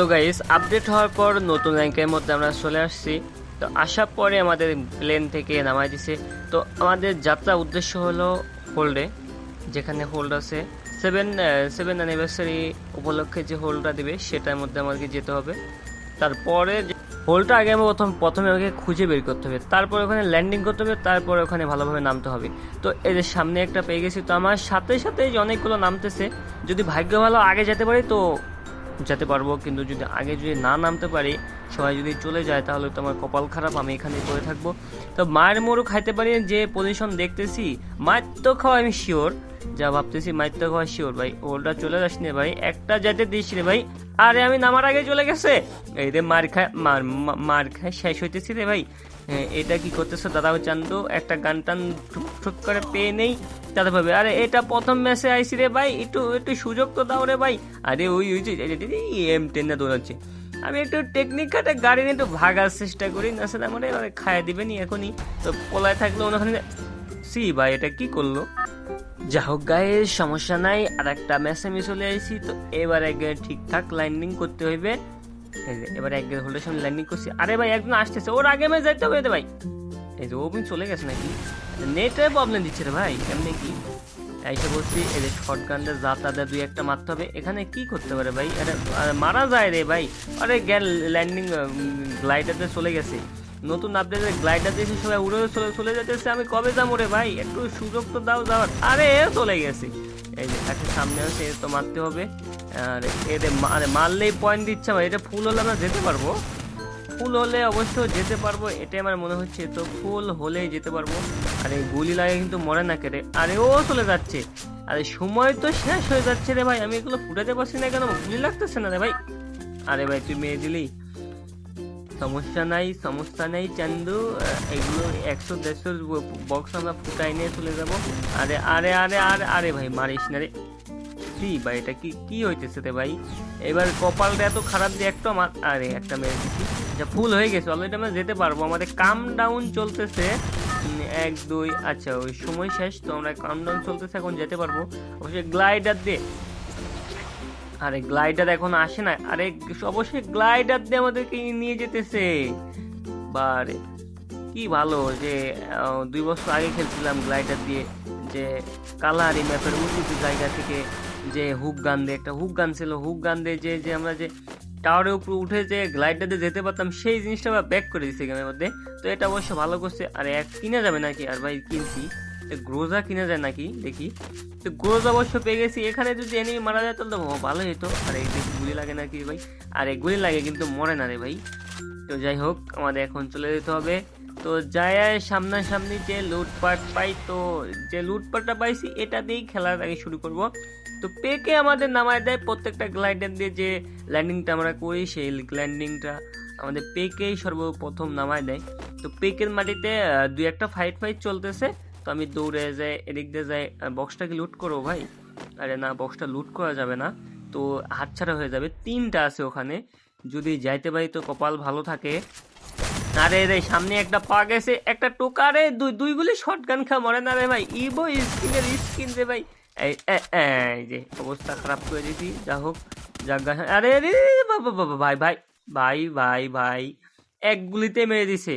তো guys update হওয়ার পর নতুন র্যাঙ্কের মধ্যে আমরা চলে আসছি। তো আসার পরে আমাদের প্লেন থেকে নামাই দিছে। তো আমাদের যাত্রা উদ্দেশ্য হলো হোল্ডে যেখানে হোল্ড আছে। সেভেন সেভেন অ্যানিভার্সারি উপলক্ষে যে হোল্ডটা দেবে, সেটার মধ্যে আমাদেরকে যেতে হবে। তারপরে হোলটা আগে আমি প্রথম, প্রথমে ওকে খুঁজে বের করতে হবে। তারপর ওখানে ল্যান্ডিং করতে হবে, তারপরে ওখানে ভালোভাবে নামতে হবে। তো যে সামনে একটা পেয়ে গেছি। তো আমার সাথে সাথে অনেকগুলো নামতেছে, যদি ভাগ্য ভালো আগে যেতে পারি, তো যেতে পারব, কিন্তু যদি আগে যদি না নামতে পারি, সবাই যদি চলে যায়, তাহলে তো আমার কপাল খারাপ, আমি এখানে পড়ে থাকব। তো মায়ের মোড়ও খাইতে পারি যে পজিশন দেখতেছি মায়ের তো খাওয়া আমি শিওর যা ভাবতেছি মায়ের খাওয়া শিওর ভাই। ওটা চলে যাস নে ভাই, একটা যেতে দিস রে ভাই। আরে, আমি নামার আগে চলে গেছে। এই রে মার খায়, মার মার খায় শেষ হইতেছি রে ভাই। এটা কি করতেছো, দাদা চান্দু? একটা গান টান ঠুক ঠুক করে পেয়ে নেই। তাতে ভাবে, আরে এটা প্রথম ম্যাচে আইসি রে ভাই, একটু একটু সুযোগ তো দাও রে ভাই। আরে ওই ওই এম টেনে দৌড়াচ্ছে। আমি একটু টেকনিক গাড়ি নিয়ে একটু ভাগার চেষ্টা করি, না সেটা মানে এবারে খাইয়ে দিবেনি এখনই। তো পলায় থাকলে ওখানে সি ভাই, এটা কি করল? যা হোক গায়ে, সমস্যা নাই আর একটা ম্যাচ আমি চলে আসছি তো এবার একবার ঠিকঠাক লাইনিং করতে হইবে। এবার একবার হোল্ডের সামনে লাইনিং করছি। আরে ভাই, একজন আসতেছে, ওর আগে ম্যাচ যাইতে হবে ভাই। এই যে, ও চলে গেছে নাকি? নেটের প্রবলেম দিচ্ছে রে ভাই, কেমনে কি? এসে বলছি যে শর্ট গানটা যা দুই একটা মারতে হবে, এখানে কি করতে পারে ভাই? আরে মারা যায় রে ভাই। আরে গ্যাল ল্যান্ডিং গ্লাইডারতে চলে গেছে। নতুন আপডেটের গ্লাইডার দিয়ে সবাই উড়ে চলে চলে যেতেছে আমি কবে যাব রে ভাই? একটু সুযোগ তো দাও যাওয়ার। আরে চলে গেছে। এই যে, তাকে সামনে আছে তো মারতে হবে। আর এদের মারলেই পয়েন্ট দিচ্ছে ভাই, এটা ফুল হলে আমরা যেতে পারব। ফুল হলে অবশ্য যেতে পারব, এটাই আমার মনে হচ্ছে। তো ফুল হলেই যেতে পারব। আরে গুলি লাগে কিন্তু মরে না কেটে। আরে ও চলে যাচ্ছে। আরে সময় তো শেষ হয়ে যাচ্ছে রে ভাই। আমি এগুলো ফুটাতে পারছি না কেন? গুলি লাগতেছে না রে ভাই। আরে ভাই, তুই মেয়ে দিলি। সমস্যা নাই, সমস্যা নেই চান্দু। এগুলো একশো দেড়শো বক্স আমরা ফুটাই নিয়ে চলে যাব। আরে আরে আরে আরে আরে ভাই, মারিস না রে। কি ভাই, এটা কি কি হইতেছে রে ভাই? এবার কপালটা এত খারাপ যে একটা আমার আরে, একটা মেরে দিচ্ছি যা ফুল হয়ে গেছে অলরেডি আমরা যেতে পারব। আমাদের কাম ডাউন চলতেছে। এক, দুই আচ্ছা ওই সময় শেষ, তো আমরা কাম ডাউন চলতেছে, এখন যেতে পারব। অবশ্যই গ্লাইডার দিয়ে। আরে গ্লাইডার এখন আসে না। আরে, অবশ্যই গ্লাইডার দিয়ে আমাদেরকে নিয়ে যেতেছে। বারে, কি ভালো যে দুই বছর আগে খেলছিলাম গ্লাইডার দিয়ে, যে কালারি ম্যাপের উঁচু জায়গা থেকে যে হুক গান দিয়ে, একটা হুক গান ছিল। হুক গান দিয়ে যে যে আমরা যে টাওয়ারের উপর উঠে যে গ্লাইডার যেতে পারতাম, সেই জিনিসটা আবার ব্যাক করে দিচ্ছে গেমের মধ্যে। তো এটা অবশ্য ভালো করছে। আর এক কিনা যাবে নাকি? আর ভাই, কিনছি। গ্রোজা কিনা যায় নাকি? দেখি। তো গ্রোজ অবশ্য পেয়ে গেছি। এখানে যদি এনে মারা যায়, তাহলে তো ভালো হতো আর এই দেখি গুলি লাগে নাকি ভাই? আর এই গুলি লাগে কিন্তু মরে না রে ভাই। তো যাই হোক, আমাদের এখন চলে যেতে হবে। তো যাই সামনাসামনি যে লুটপাট পাই, তো যে লুটপাটটা পাইছি, এটা দিয়েই খেলার আগে শুরু করব। তো পেকে আমাদের নামায় দেয় প্রত্যেকটা গ্লাইডার দিয়ে যে ল্যান্ডিংটা আমরা করি, সেই ল্যান্ডিংটা আমাদের পেকেই সর্বপ্রথম নামায় দেয়। তো পেকের মাটিতে দুই একটা ফাইট ফাইট চলতেছে। তো আমি দৌড়ে যাই, এদিক দিয়ে যাই বক্সটাকে লুট করব ভাই? আরে না বক্সটা লুট করা যাবে না। তো হাতছাড়া হয়ে যাবে। তিনটা আছে ওখানে। যদি যাইতে পারি তো কপাল ভালো থাকে। আরে রে, সামনে একটা পা গেছে একটা টোকারে দুই দুই গুলি শটগান খা, মরে না রে ভাই। ইবো স্কিনের স্কিন রে ভাই। এই এই যে, অবস্থা খারাপ করে দিছি যা হোক জাগা আরে রে বাবা বাবা ভাই ভাই ভাই ভাই ভাই। এক গুলিতে মেরে দিছে।